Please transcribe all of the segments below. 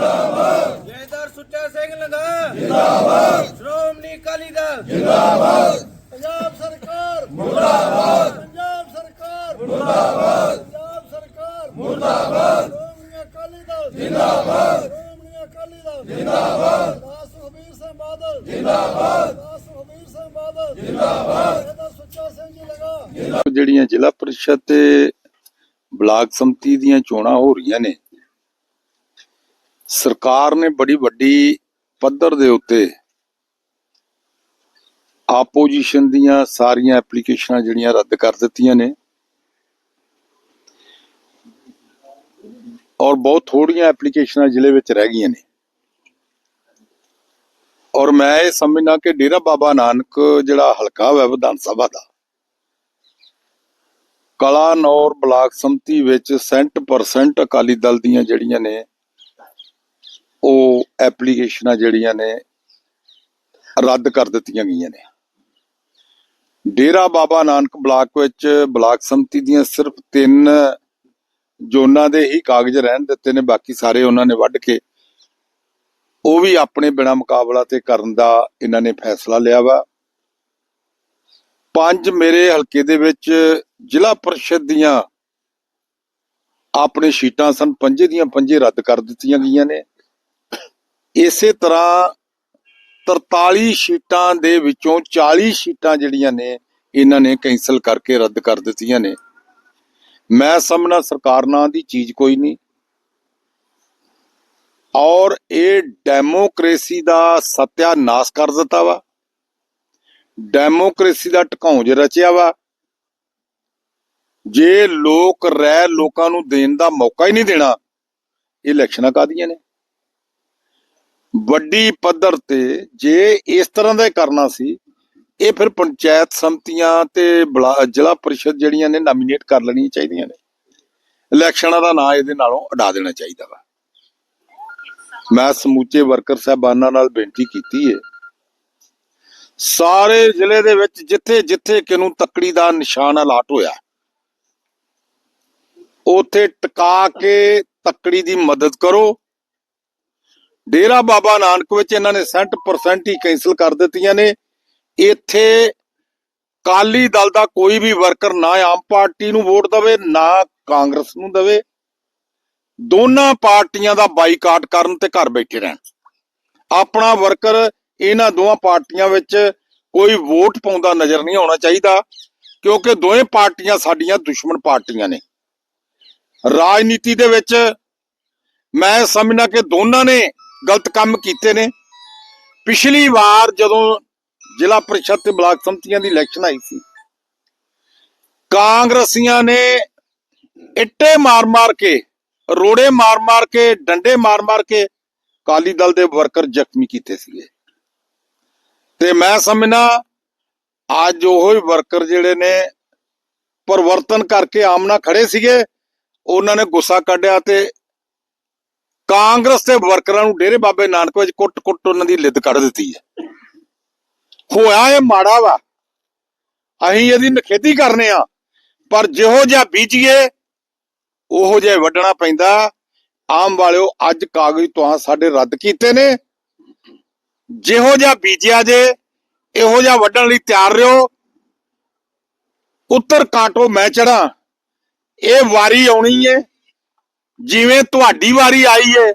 ਜਿੰਦਾਬਾਦ। ਜੈਦਰ ਸੁੱਚਾ ਸਿੰਘ ਲੰਗਾ। ਜਿੰਦਾਬਾਦ। ਸ਼੍ਰੋਮਣੀ ਅਕਾਲੀ ਦਲ। ਜਿੰਦਾਬਾਦ। ਪੰਜਾਬ ਸਰਕਾਰ। ਮੁਰਦਾਬਾਦ। ਪੰਜਾਬ ਸਰਕਾਰ। ਮੁਰਦਾਬਾਦ। ਪੰਜਾਬ ਸਰਕਾਰ। ਮੁਰਦਾਬਾਦ। ਸ਼੍ਰੋਮਣੀ ਅਕਾਲੀ ਦਲ। ਜਿੰਦਾਬਾਦ। ਸ਼੍ਰੋਮਣੀ ਅਕਾਲੀ ਦਲ। ਜਿੰਦਾਬਾਦ। ਦਾਸ ਹਬੀਰ ਸਿੰਘ ਬਾਦਲ। ਜਿੰਦਾਬਾਦ। ਦਾਸ ਹਬੀਰ ਸਿੰਘ ਬਾਦਲ। ਜਿੰਦਾਬਾਦ। ਇਹਦਾ ਸੁੱਚਾ ਸਿੰਘ ਜੀ ਲਗਾ। ਜਿਹੜੀਆਂ ਜ਼ਿਲ੍ਹਾ ਪਰਿਸ਼ਦ ਤੇ ਬਲਾਕ ਸੰਮਤੀ ਦੀਆਂ ਚੋਣਾਂ ਹੋ ਰਹੀਆਂ ਨੇ ਸਰਕਾਰ ਨੇ ਬੜੀ ਵੱਡੀ ਪੱਧਰ ਦੇ ਉੱਤੇ ਆਪੋਜੀਸ਼ਨ ਦੀਆਂ ਸਾਰੀਆਂ ਐਪਲੀਕੇਸ਼ਨਾਂ ਜਿਹੜੀਆਂ ਰੱਦ ਕਰ ਦਿੱਤੀਆਂ ਨੇ। ਔਰ ਬਹੁਤ ਥੋੜੀਆਂ ਐਪਲੀਕੇਸ਼ਨਾਂ ਜ਼ਿਲ੍ਹੇ ਵਿੱਚ ਰਹਿ ਗਈਆਂ ਨੇ। ਔਰ ਮੈਂ ਇਹ ਸਮਝਣਾ ਕਿ ਡੇਰਾ ਬਾਬਾ ਨਾਨਕ ਜਿਹੜਾ ਹਲਕਾ ਹੈ ਵਿਧਾਨ ਸਭਾ ਦਾ ਕਲਾਨੌਰ ਬਲਾਕ ਸੰਮਤੀ ਵਿੱਚ 100% ਅਕਾਲੀ ਦਲ ਦੀਆਂ ਜਿਹੜੀਆਂ ਨੇ ਉਹ ਐਪਲੀਕੇਸ਼ਨਾਂ ਜਿਹੜੀਆਂ ਨੇ ਰੱਦ ਕਰ ਦਿੱਤੀਆਂ ਗਈਆਂ ਨੇ। ਡੇਰਾ ਬਾਬਾ ਨਾਨਕ ਬਲਾਕ ਵਿੱਚ ਬਲਾਕ ਸੰਮਤੀ ਦੀਆਂ ਸਿਰਫ ਤਿੰਨ ਜ਼ੋਨਾਂ ਦੇ ਹੀ ਕਾਗਜ਼ ਰਹਿਣ ਦਿੱਤੇ ਨੇ, ਬਾਕੀ ਸਾਰੇ ਉਹਨਾਂ ਨੇ ਵੱਢ ਕੇ ਉਹ ਵੀ ਆਪਣੇ ਬਿਨਾ ਮੁਕਾਬਲਾ ਤੇ ਕਰਨ ਦਾ ਇਹਨਾਂ ਨੇ ਫੈਸਲਾ ਲਿਆ ਵਾ। ਪੰਜ ਮੇਰੇ ਹਲਕੇ ਦੇ ਵਿੱਚ ਜ਼ਿਲ੍ਹਾ ਪਰਿਸ਼ਦ ਦੀਆਂ ਆਪਣੇ ਸ਼ੀਟਾਂ ਸਨ, ਪੰਜੇ ਦੀਆਂ ਪੰਜੇ ਰੱਦ ਕਰ ਦਿੱਤੀਆਂ ਗਈਆਂ ਨੇ। ਇਸੇ ਤਰ੍ਹਾਂ 43 ਸ਼ੀਟਾਂ ਦੇ ਵਿੱਚੋਂ 40 ਸ਼ੀਟਾਂ ਜਿਹੜੀਆਂ ਨੇ, ਇਹਨਾਂ ਨੇ ਕੈਂਸਲ ਕਰਕੇ ਰੱਦ ਕਰ ਦਿੱਤੀਆਂ ਨੇ। ਮੈਂ ਸਮਝਣਾ ਸਰਕਾਰ ਨਾਂ ਦੀ ਚੀਜ਼ ਕੋਈ ਨਹੀਂ। ਔਰ ਇਹ ਡੈਮੋਕ੍ਰੇਸੀ ਦਾ ਸਤਿਆਨਾਸ਼ ਕਰ ਦਿੱਤਾ ਵਾ। ਡੈਮੋਕ੍ਰੇਸੀ ਦਾ ਢਕਾਉਂਜ ਰਚਿਆ ਵਾ। ਜੇ ਲੋਕ ਰਹਿ ਲੋਕਾਂ ਨੂੰ ਦੇਣ ਦਾ ਮੌਕਾ ਹੀ ਨਹੀਂ ਦੇਣਾ, ਇਹ ਇਲੈਕਸ਼ਨਾਂ ਕਾਦੀਆਂ ਨੇ? ਵੱਡੀ ਪੱਧਰ ਤੇ ਜੇ ਇਸ ਤਰ੍ਹਾਂ ਦਾ ਕਰਨਾ ਸੀ, ਇਹ ਫਿਰ ਪੰਚਾਇਤ ਸੰਮਤੀਆਂ ਤੇ ਜ਼ਿਲ੍ਹਾ ਪਰਿਸ਼ਦ ਜਿਹੜੀਆਂ ਨੇ ਨਾਮੀਨੇਟ ਕਰ ਲੈਣੀਆਂ ਚਾਹੀਦੀਆਂ ਨੇ। ਇਲੈਕਸ਼ਨਾਂ ਦਾ ਨਾਂ ਇਹਦੇ ਨਾਲੋਂ ਉਡਾ ਦੇਣਾ ਚਾਹੀਦਾ ਵਾ। ਮੈਂ ਸਮੂਚੇ ਵਰਕਰ ਸਾਹਿਬਾਨਾਂ ਨਾਲ ਬੇਨਤੀ ਕੀਤੀ ਹੈ ਸਾਰੇ ਜ਼ਿਲ੍ਹੇ ਦੇ ਵਿੱਚ ਜਿੱਥੇ ਜਿੱਥੇ ਕਿਨੂੰ ਤੱਕੜੀ ਦਾ ਨਿਸ਼ਾਨ ਅਲਾਟ ਹੋਇਆ, ਉਥੇ ਟਿਕਾ ਕੇ ਤੱਕੜੀ ਦੀ ਮਦਦ ਕਰੋ ਡੇਰਾ ਬਾਬਾ ਨਾਨਕ ਵਿੱਚ ਇਹਨਾਂ ਨੇ 60% ਹੀ ਕੈਨਸਲ ਕਰ ਦਿੱਤੀਆਂ ਨੇ। ਇੱਥੇ ਕਾਲੀ ਦਲ ਦਾ ਕੋਈ ਵੀ ਵਰਕਰ ਨਾ ਆਮ ਪਾਰਟੀ ਨੂੰ ਵੋਟ ਦੇਵੇ, ਨਾ ਕਾਂਗਰਸ ਨੂੰ ਦੇਵੇ। ਦੋਨਾਂ ਪਾਰਟੀਆਂ ਦਾ ਬਾਈਕਾਟ ਕਰਨ ਤੇ ਘਰ ਬੈਠੇ ਰਹਿਣ। ਆਪਣਾ ਵਰਕਰ ਇਹਨਾਂ ਦੋਹਾਂ ਪਾਰਟੀਆਂ ਵਿੱਚ ਕੋਈ ਵੋਟ ਪਾਉਂਦਾ ਨਜ਼ਰ ਨਹੀਂ ਆਉਣਾ ਚਾਹੀਦਾ, ਕਿਉਂਕਿ ਦੋਵੇਂ ਪਾਰਟੀਆਂ ਸਾਡੀਆਂ ਦੁਸ਼ਮਣ ਪਾਰਟੀਆਂ ਨੇ। ਰਾਜਨੀਤੀ ਦੇ ਵਿੱਚ ਮੈਂ ਸਮਝਣਾ ਕਿ ਦੋਨਾਂ ਨੇ ਗਲਤ ਕੰਮ ਕੀਤੇ ਨੇ। ਪਿਛਲੀ ਵਾਰ ਜਦੋਂ ਜ਼ਿਲ੍ਹਾ ਪਰਿਸ਼ਦ ਤੇ ਬਲਾਕ ਸੰਮਤੀਆਂ ਦੀ ਇਲੈਕਸ਼ਨ ਆਈ ਸੀ, ਕਾਂਗਰਸੀਆਂ ਨੇ ਇੱਟੇ ਮਾਰ-ਮਾਰ ਕੇ, ਰੋੜੇ ਮਾਰ-ਮਾਰ ਕੇ, ਡੰਡੇ ਮਾਰ-ਮਾਰ ਕੇ ਕਾਲੀ ਦਲ ਦੇ ਵਰਕਰ ਜ਼ਖਮੀ ਕੀਤੇ ਸੀਗੇ। ਤੇ ਮੈਂ ਸਮਝਣਾ ਅੱਜ ਉਹ ਹੀ ਵਰਕਰ ਜਿਹੜੇ ਨੇ ਪਰਿਵਰਤਨ ਕਰਕੇ ਆਮਨਾ ਖੜੇ ਸੀਗੇ, ਉਹਨਾਂ ਨੇ ਗੁੱਸਾ ਕੱਢਿਆ ਤੇ ਕਾਂਗਰਸ ਦੇ ਵਰਕਰਾਂ ਨੂੰ ਡੇਰੇ ਬਾਬੇ ਨਾਨਕ ਵਿੱਚ ਕੁੱਟ-ਕੁੱਟ ਉਹਨਾਂ ਦੀ ਲਿੱਦ ਕੱਢ ਦਿੱਤੀ ਹੈ। ਹੋਇਆ ਇਹ ਮਾੜਾ ਵਾ। ਅਸੀਂ ਇਹਦੀ ਨਖੇਦੀ ਕਰਨੇ ਆ। ਪਰ ਜਿਹੋ ਜਿਹਾ ਬੀਜੀਏ, ਉਹੋ ਜਿਹਾ ਵੱਢਣਾ ਪੈਂਦਾ। ਆਮ ਵਾਲਿਓ, ਅੱਜ ਕਾਗਜ਼ ਤੋਂ ਸਾਡੇ ਰੱਦ ਕੀਤੇ ਨੇ। ਜਿਹੋ ਜਿਹਾ ਬੀਜਿਆ ਜੇ, ਇਹੋ ਜਿਹਾ ਵੱਢਣ ਲਈ ਤਿਆਰ ਰਹੋ ਉੱਤਰ ਕਾਟੋ ਮੈਂ ਚੜਾ। ਇਹ ਵਾਰੀ ਆਉਣੀ ਏ। ਜਿਵੇਂ ਤੁਹਾਡੀ ਵਾਰੀ ਆਈ ਏ,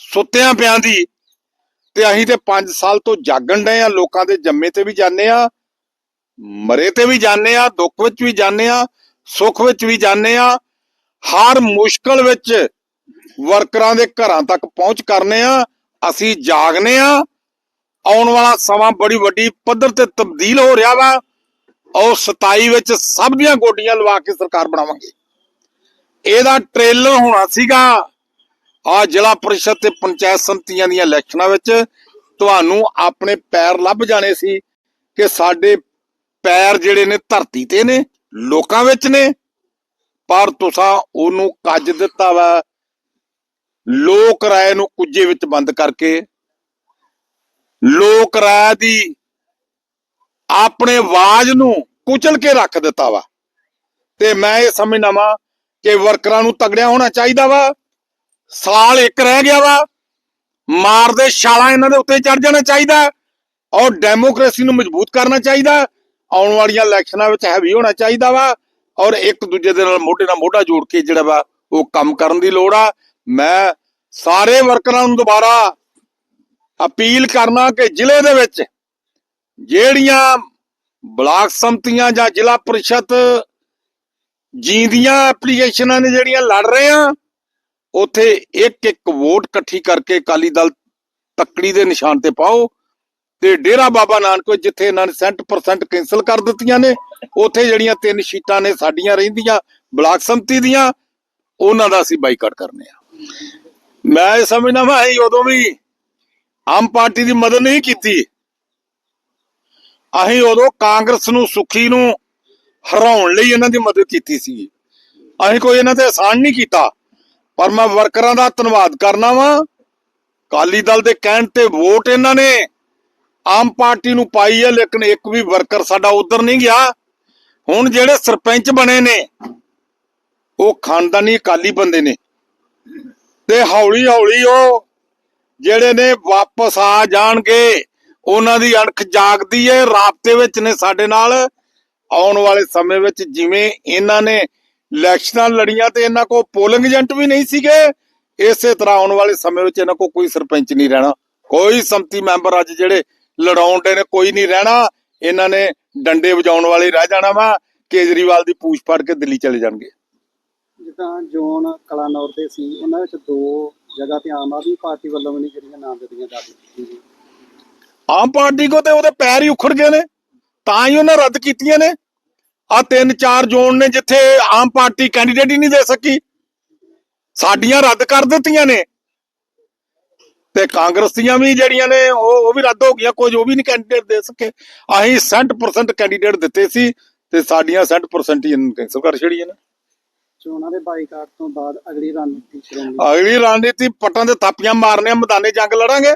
ਸੁੱਤਿਆਂ ਪਿਆਂ ਦੀ, ਤੇ ਅਸੀਂ ਤੇ 5 ਸਾਲ ਤੋਂ ਜਾਗਣ ਡਏ ਆ, ਲੋਕਾਂ ਦੇ ਜੰਮੇ ਤੇ ਵੀ ਜਾਂਦੇ ਆ, ਮਰੇ ਤੇ ਵੀ ਜਾਂਦੇ ਆ, ਦੁੱਖ ਵਿੱਚ ਵੀ ਜਾਂਦੇ ਆ, ਸੁੱਖ ਵਿੱਚ ਵੀ ਜਾਂਦੇ ਆ, ਹਰ ਮੁਸ਼ਕਲ ਵਿੱਚ ਵਰਕਰਾਂ ਦੇ ਘਰਾਂ ਤੱਕ ਪਹੁੰਚ ਕਰਨੇ ਆ, ਅਸੀਂ ਜਾਗਨੇ ਆ, ਆਉਣ ਵਾਲਾ ਸਮਾਂ ਬੜੀ ਵੱਡੀ ਪੱਧਰ ਤੇ ਤਬਦੀਲ ਹੋ ਰਿਹਾ ਵਾ ਔਰ 27 ਵਿੱਚ ਸਭ ਦੀਆਂ ਗੋਡੀਆਂ ਲਵਾ ਕੇ ਸਰਕਾਰ ਬਣਾਵਾਂਗੇ। ਇਹਦਾ ਟ੍ਰੇਲਰ ਹੋਣਾ ਸੀਗਾ। ਆ ਜ਼ਿਲ੍ਹਾ ਪਰਿਸ਼ਦ ਤੇ ਪੰਚਾਇਤ ਸੰਮਤੀਆਂ ਦੀਆਂ ਇਲੈਕਸ਼ਨਾਂ ਵਿੱਚ ਤੁਹਾਨੂੰ ਆਪਣੇ ਪੈਰ ਲੱਭ ਜਾਣੇ ਸੀ ਕਿ ਸਾਡੇ ਪੈਰ ਜਿਹੜੇ ਨੇ ਧਰਤੀ ਤੇ ਨੇ, ਲੋਕਾਂ ਵਿੱਚ ਨੇ। ਪਰ ਤੁਸੀਂ ਉਹਨੂੰ ਕੱਜ ਦਿੱਤਾ ਵਾ। ਲੋਕ ਰਾਏ ਨੂੰ ਕੁੱਜੇ ਵਿੱਚ ਬੰਦ ਕਰਕੇ, ਲੋਕ ਰਾਏ ਦੀ ਆਪਣੇ ਆਵਾਜ਼ ਨੂੰ ਕੁਚਲ ਕੇ ਰੱਖ ਦਿੱਤਾ ਵਾ। ਤੇ ਮੈਂ ਇਹ ਸਮਝਦਾ ਵਾ ਕਿ ਵਰਕਰਾਂ ਨੂੰ ਤਗੜਿਆ ਹੋਣਾ ਚਾਹੀਦਾ ਵਾ। ਸਾਲ ਇੱਕ ਰਹਿ ਗਿਆ ਵਾ। ਮਾਰਦੇ ਛਾਲਾਂ ਇਹਨਾਂ ਦੇ ਉੱਤੇ ਚੜ ਜਾਣਾ ਚਾਹੀਦਾ। ਔਰ ਡੈਮੋਕ੍ਰੇਸੀ ਨੂੰ ਮਜ਼ਬੂਤ ਕਰਨਾ ਚਾਹੀਦਾ। ਆਉਣ ਵਾਲੀਆਂ ਇਲੈਕਸ਼ਨਾਂ ਵਿੱਚ ਹੈਵੀ ਹੋਣਾ ਚਾਹੀਦਾ ਵਾ। ਔਰ ਇੱਕ ਦੂਜੇ ਦੇ ਨਾਲ ਮੋਢੇ ਨਾਲ ਮੋਢਾ ਜੋੜ ਕੇ ਜਿਹੜਾ ਵਾ, ਉਹ ਕੰਮ ਕਰਨ ਦੀ ਲੋੜ ਆ। ਮੈਂ ਸਾਰੇ ਵਰਕਰਾਂ ਨੂੰ ਦੁਬਾਰਾ ਅਪੀਲ ਕਰਨਾ ਕਿ ਜ਼ਿਲ੍ਹੇ ਦੇ ਵਿੱਚ ਜਿਹੜੀਆਂ ਬਲਾਕ ਸੰਮਤੀਆਂ ਜਾਂ ਜ਼ਿਲ੍ਹਾ ਪਰਿਸ਼ਦ ਜੀਂਦੀਆਂ ਐਪਲੀਕੇਸ਼ਨਾਂ ਨੇ ਜਿਹੜੀਆਂ ਲੜ ਰਹੇ ਆ, ਉਥੇ ਇੱਕ ਇੱਕ ਵੋਟ ਇਕੱਠੀ ਕਰਕੇ ਅਕਾਲੀ ਦਲ ਤੱਕੜੀ ਦੇ ਨਿਸ਼ਾਨ ਤੇ ਪਾਓ ਤੇ ਡੇਰਾ ਬਾਬਾ ਨਾਨਕ ਜਿੱਥੇ ਇਹਨਾਂ ਨੇ 100% ਕੈਨਸਲ ਕਰ ਦਿੱਤੀਆਂ ਨੇ, ਉਥੇ ਜਿਹੜੀਆਂ ਤਿੰਨ ਸ਼ੀਟਾਂ ਨੇ ਸਾਡੀਆਂ ਰਹਿੰਦੀਆਂ, ਬਲਾਕ ਸੰਮਤੀ ਦੀਆਂ, ਉਹਨਾਂ ਦਾ ਅਸੀਂ ਬਾਈਕਾਟ ਕਰਨੇ ਆ। ਮੈਂ ਸਮਝਦਾ ਮੈਂ ਅਸੀਂ ਉਦੋਂ ਵੀ ਆਮ ਪਾਰਟੀ ਦੀ ਮਦਦ ਨਹੀਂ ਕੀਤੀ। ਅਸੀਂ ਉਦੋਂ ਕਾਂਗਰਸ ਨੂੰ, ਸੁਖੀ ਨੂੰ ਹਰਾਉਣ ਲਈ ਇਹਨਾਂ ਦੀ ਮਦਦ ਕੀਤੀ ਸੀ। ਅਸੀਂ ਕੋਈ ਇਹਨਾਂ ਤੇ ਆਸਾਨ ਨਹੀਂ ਕੀਤਾ, ਪਰ ਮੈਂ ਵਰਕਰਾਂ ਦਾ ਧੰਨਵਾਦ ਕਰਨਾ ਵਾਂ। ਕਾਲੀ ਦਲ ਦੇ ਕਹਿਣ ਤੇ ਵੋਟ ਇਹਨਾਂ ਨੇ। ਆਮ ਪਾਰਟੀ ਨੂੰ ਪਾਈ ਹੈ ਲੇਕਿਨ ਇੱਕ ਵੀ ਵਰਕਰ ਸਾਡਾ ਉਧਰ ਨਹੀਂ ਗਿਆ। ਹੁਣ ਜਿਹੜੇ ਸਰਪੰਚ ਬਣੇ ਨੇ, ਉਹ ਖਾਨਦਾਨੀ ਅਕਾਲੀ ਬੰਦੇ ਨੇ। ਤੇ ਹੌਲੀ ਹੌਲੀ ਉਹ ਜਿਹੜੇ ਨੇ ਵਾਪਸ ਆ ਜਾਣਗੇ, ਉਹਨਾਂ ਦੀ ਅਣਖ ਜਾਗਦੀ ਹੈ ਰਾਬਤੇ ਵਿੱਚ ਨੇ ਸਾਡੇ ਨਾਲ। ਆਉਣ ਵਾਲੇ ਸਮੇਂ ਵਿੱਚ ਜਿਵੇਂ ਇਹਨਾਂ ਨੇ ਇਲੈਕਸ਼ਨਾਂ ਲੜੀਆਂ ਤੇ ਇਹਨਾਂ ਕੋਲ ਪੋਲਿੰਗ ਏਜੰਟ ਵੀ ਨਹੀਂ ਸੀਗੇ ਇਸੇ ਤਰ੍ਹਾਂ ਆਉਣ ਵਾਲੇ ਸਮੇਂ ਵਿੱਚ ਇਹਨਾਂ ਕੋਲ ਕੋਈ ਸਰਪੰਚ ਨਹੀਂ ਰਹਿਣਾ। ਕੋਈ ਸੰਮਤੀ ਮੈਂਬਰ ਅੱਜ ਜਿਹੜੇ ਲੜਾਉਣ ਦੇ ਨੇ ਕੋਈ ਨਹੀਂ ਰਹਿਣਾ। ਇਹਨਾਂ ਨੇ ਡੰਡੇ ਵਜਾਉਣ ਵਾਲੇ ਰਹਿ ਜਾਣਾ ਵਾ ਕੇਜਰੀਵਾਲ ਦੀ ਪੂਛ ਫੜ ਕੇ ਦਿੱਲੀ ਚਲੇ ਜਾਣਗੇ। ਜਿੱਦਾਂ ਜੋਨ ਕਲਾਨੌਰ ਦੇ ਸੀ ਉਹਨਾਂ ਵਿੱਚ ਦੋ ਜਗ੍ਹਾ ਤੇ ਆਮ ਆਦਮੀ ਪਾਰਟੀ ਵੱਲੋਂ ਵੀ ਨਹੀਂ ਜਿਹੜੀਆਂ ਨਾਮ ਦਿੱਤੀਆਂ ਜਾ ਰਹੀਆਂ ਆਮ ਪਾਰਟੀ ਕੋ ਤੇ ਉਹਦੇ ਪੈਰ ਹੀ ਉਖੜ ਗਏ ਨੇ। ਤਾਂ ਹੀ ਉਹਨਾਂ ਰੱਦ ਕੀਤੀਆਂ ਨੇ। ਆ ਤਿੰਨ ਚਾਰ ਜ਼ੋਨ ਨੇ ਜਿੱਥੇ ਆਮ ਪਾਰਟੀ ਕੈਂਡੀਡੇਟ ਹੀ ਨਹੀਂ ਦੇ ਸਕੀ। ਸਾਡੀਆਂ ਰੱਦ ਕਰ ਦਿੱਤੀਆਂ ਨੇ। ਤੇ ਕਾਂਗਰਸ ਦੀਆਂ ਵੀ ਜਿਹੜੀਆਂ ਨੇ ਉਹ ਉਹ ਵੀ ਰੱਦ ਹੋ ਗਈਆਂ। ਕੁਝ ਉਹ ਵੀ ਨਹੀਂ ਕੈਂਡੀਡੇਟ ਦੇ ਸਕੇ। ਅਸੀਂ 60% ਕੈਂਡੀਡੇਟ ਦਿੱਤੇ ਸੀ ਤੇ ਸਾਡੀਆਂ 60% ਹੀ ਇਹਨਾਂ ਕੈਂਸਲ ਕਰ ਛੜੀਆਂ ਨੇ। ਚੋਣਾਂ ਦੇ ਬਾਈਕਾਟ ਤੋਂ ਬਾਅਦ ਅਗਲੀ ਰਣਨੀਤੀ ਅਗਲੀ ਰਣਨੀਤੀ ਪੱਟਾਂ ਦੇ ਥਾਪੀਆਂ ਮਾਰਨੇ ਮੈਦਾਨੇ ਜੰਗ ਲੜਾਂਗੇ।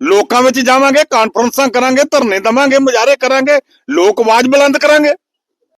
ਲੋਕਾਂ ਵਿੱਚ ਜਾਵਾਂਗੇ ਕਾਨਫਰੰਸਾਂ ਕਰਾਂਗੇ ਧਰਨੇ ਦਵਾਂਗੇ ਮੁਜ਼ਾਹਰੇ ਕਰਾਂਗੇ ਲੋਕ ਆਵਾਜ਼ ਬੁਲੰਦ ਕਰਾਂਗੇ।